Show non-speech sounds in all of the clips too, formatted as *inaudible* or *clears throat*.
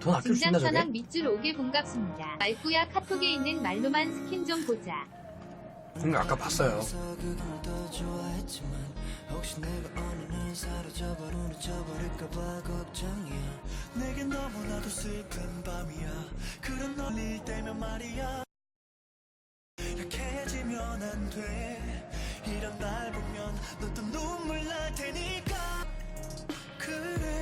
돈 아낄 수 있나 저게? 밑줄 오게 반갑습니다. 말구야 카톡에 있는 말로만 스킨 좀 보자. 그러니까 아까 봤어요. 내겐 너무나도 슬픈 밤이야 그런 널릴 때면 말이야 약해지면 안돼 이런 날 보면 너또 눈물 날 테니까 그래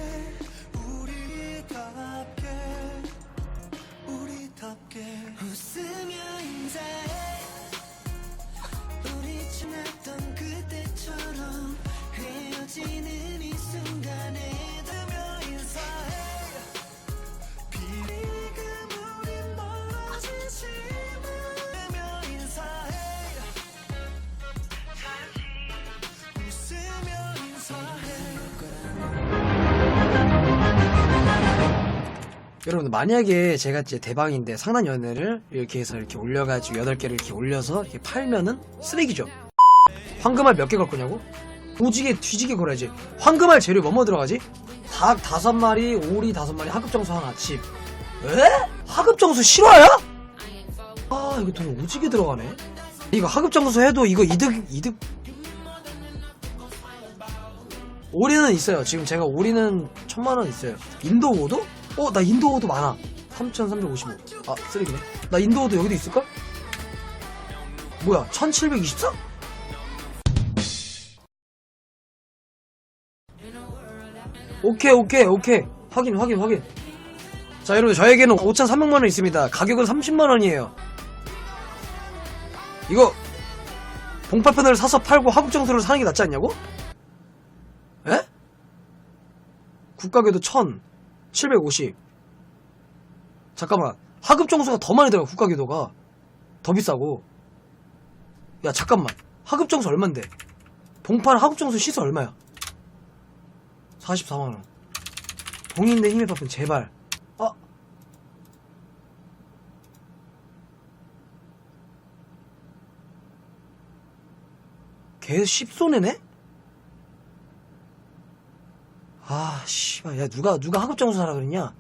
여러분 만약에 제가 이제 대방인데 상단 연애를 이렇게 해서 이렇게 올려가지고 8개를 이렇게 올려서 이렇게 팔면은 쓰레기죠. 황금알 몇 개 걸 거냐고? 오지게 뒤지게 걸어야지. 황금알 재료 뭐뭐 들어가지? 닭 다섯 마리, 오리 다섯 마리, 하급정수 하나, 집. 에? 하급정수 실화야? 아 이거 돈 오지게 들어가네. 이거 하급정수 해도 이거 이득 이득. 오리는 있어요. 지금 제가 오리는 천만 원 있어요. 인도 오도? 어, 나 인도 오도 많아. 3,355. 아, 쓰레기네. 나 인도 오도 여기도 있을걸? 뭐야, 1,724? 오케이, 오케이, 오케이. 확인, 확인, 확인. 자, 여러분, 저에게는 5,300만원 있습니다. 가격은 30만원이에요. 이거, 봉파편을 사서 팔고 하국정수를 사는 게 낫지 않냐고? 에? 국가궤도 1,000. 750. 잠깐만. 하급 정수가 더 많이 들어가, 국가궤도가. 더 비싸고. 야, 잠깐만. 하급 정수 얼만데? 봉판 하급 정수 시세 얼마야? 44만 원. 봉인대 힘의 파편, 제발. 아. 개 씹소네네? 아, 씨발. 야, 누가, 누가 하급정수 하라 그랬냐?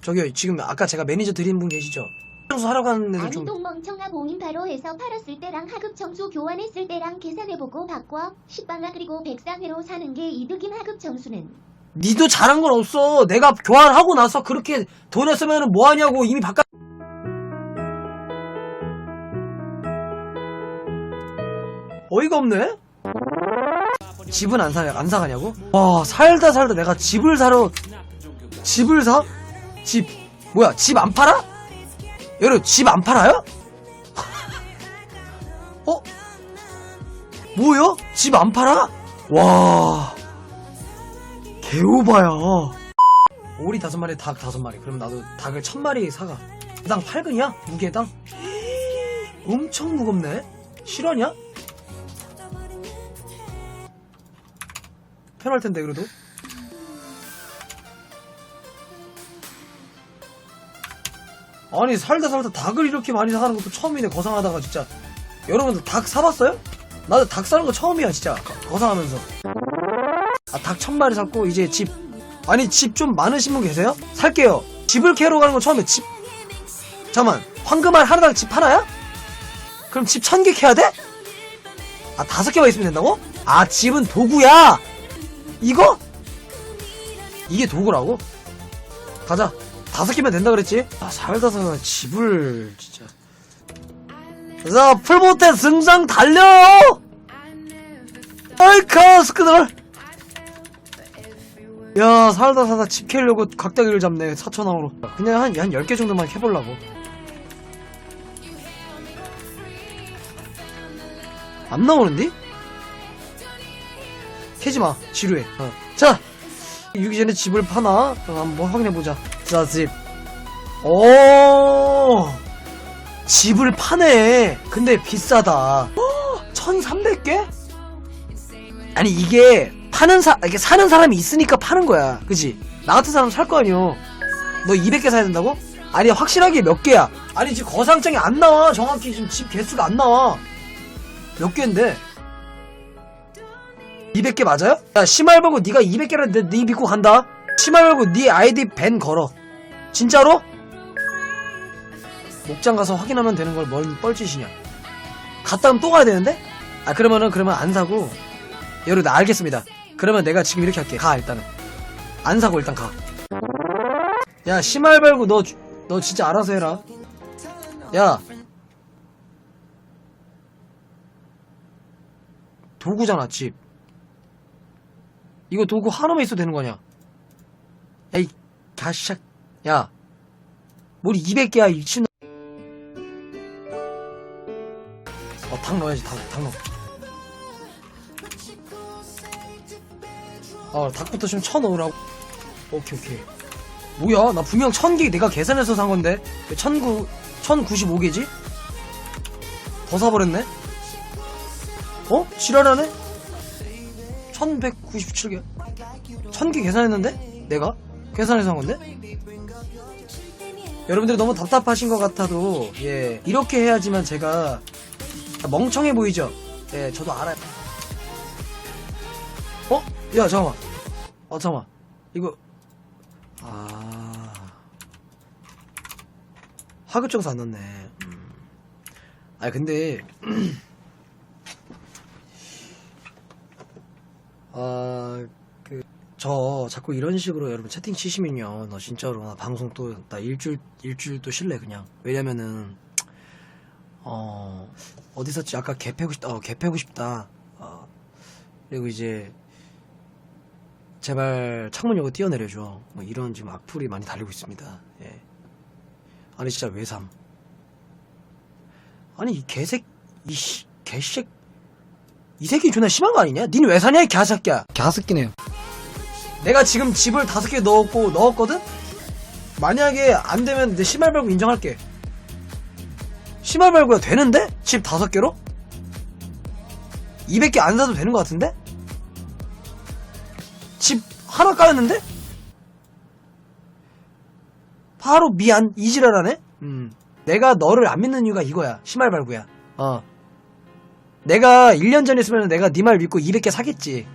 저기요, 지금 아까 제가 매니저 드린 분 계시죠? 정수 하라고 하는 애들 좀. 아니동 멍청아 봉인 바로 해서 팔았을 때랑 하급 청수 교환했을 때랑 계산해보고 바꿔 식빵아 그리고 백상회로 사는 게 이득인 하급 청수는 니도 잘한 건 없어. 내가 교환하고 나서 그렇게 돈을 쓰면 뭐하냐고 이미 바깥. 어이가 없네? 집은 안 사, 안 사가냐고? 와, 살다 살다 내가 집을 사러, 집을 사? 집, 뭐야, 집 안 팔아? 여러분, 집 안 팔아요? *laughs* 어? 뭐요? 집 안 팔아? 와. 개오바야. 오리 다섯 마리, 닭 다섯 마리. 그럼 나도 닭을 천 마리 사가. 당 8근이야? 무게당? *gasps* 엄청 무겁네. 실화냐? 편할 텐데 그래도. 아니 살다 살다 닭을 이렇게 많이 사가는 것도 처음이네 거상하다가 진짜 여러분들 닭 사봤어요? 나도 닭 사는 거 처음이야 진짜 거상하면서 아, 닭 천 마리 샀고, 이제 집. 아니, 집 좀 많으신 분 계세요? 살게요. 집을 캐러 가는 거 처음에 집. 잠깐만, 황금알 하나당 집 하나야? 그럼 집 천 개 캐야 돼? 아, 다섯 개만 있으면 된다고? 아, 집은 도구야! 이거? 이게 도구라고? 가자. 다섯 개면 된다 그랬지? 아, 살다 살다 집을, 진짜. 자, 풀보테 승상 달려! 아이카, 스크들! 야 살다 살다 집 캐려고 각다기를 잡네 사천왕으로 그냥 한, 한 10개 정도만 캐보려고 안 나오는데? 캐지 마. 지루해. 어. 자 유기 전에 집을 파나? 어, 한번 확인해 보자. 자 집. 오! 집을 파네. 근데 비싸다. 1300개? 아니 이게 파는 사 이게 사는 사람이 있으니까 파는 거야. 그지? 나 같은 사람 살 거 아니요 너 200개 사야 된다고? 아니 확실하게 몇 개야? 아니 지금 거상장이 안 나와. 정확히 지금 집 개수가 안 나와. 몇 개인데 200개 맞아요? 야 심할 보고 네가 200개를 네, 네 믿고 간다. 심할 보고 네 아이디 밴 걸어. 진짜로? 목장 가서 확인하면 되는 걸뭔 뻘짓이냐. 갔다 오면 또 가야 되는데? 아 그러면은 그러면 안 사고. 여러분 나 알겠습니다. 그러면 내가 지금 이렇게 할게. 가 일단은. 안 사고 일단 가야 심할 말고 너너 진짜 알아서 해라. 야. 도구잖아 집 이거 도구 하나만 있어도 되는 거냐 야이 가시작 야 머리 200개야 이 미친 어, 닭 넣어야지, 닭, 닭 넣어. 어, 닭부터 좀 쳐넣으라고. 오케이, 오케이. 뭐야, 나 분명 1000개 내가 계산해서 산 건데. 왜 1009, 1095개지? 더 사버렸네? 어? 지랄하네? 1197개. 1000개 계산했는데? 내가? 계산해서 산 건데? 여러분들이 너무 답답하신 것 같아도, 예, 이렇게 해야지만 제가 멍청해 보이죠? 예, 저도 알아요. 어? 야, 잠깐만. 어, 잠깐만. 이거, 아. 하급정사 안 넣네. 음. 아, 근데, *clears throat* 아, 그, 저 자꾸 이런 식으로 여러분 채팅 치시면요. 너 진짜로 나 방송 또, 나 일주일, 일주일 또 쉴래, 그냥. 왜냐면은, 어, 어디서지 아까 개 패고 싶다, 어, 개 패고 싶다. 어, 그리고 이제, 제발 창문 열고 뛰어내려줘. 뭐 이런 지금 악플이 많이 달리고 있습니다. 예. 아니, 진짜 외삼. 아니, 이 개색, 이 씨, 개색, 이 새끼 존나 심한 거 아니냐? 닌 왜 사냐, 이 개새끼야. 개새끼네요. 내가 지금 집을 다섯 개 넣었고, 넣었거든? 만약에 안 되면 내 심할 말고 인정할게. 심할 말고야 되는데? 집 다섯 개로? 200개 안 사도 되는 것 같은데? 집 하나 까였는데? 바로 미안 이지랄하네? 음. 내가 너를 안 믿는 이유가 이거야 심할 발구야 어 내가 1년 전에 있으면 내가 네 말 믿고 200개 사겠지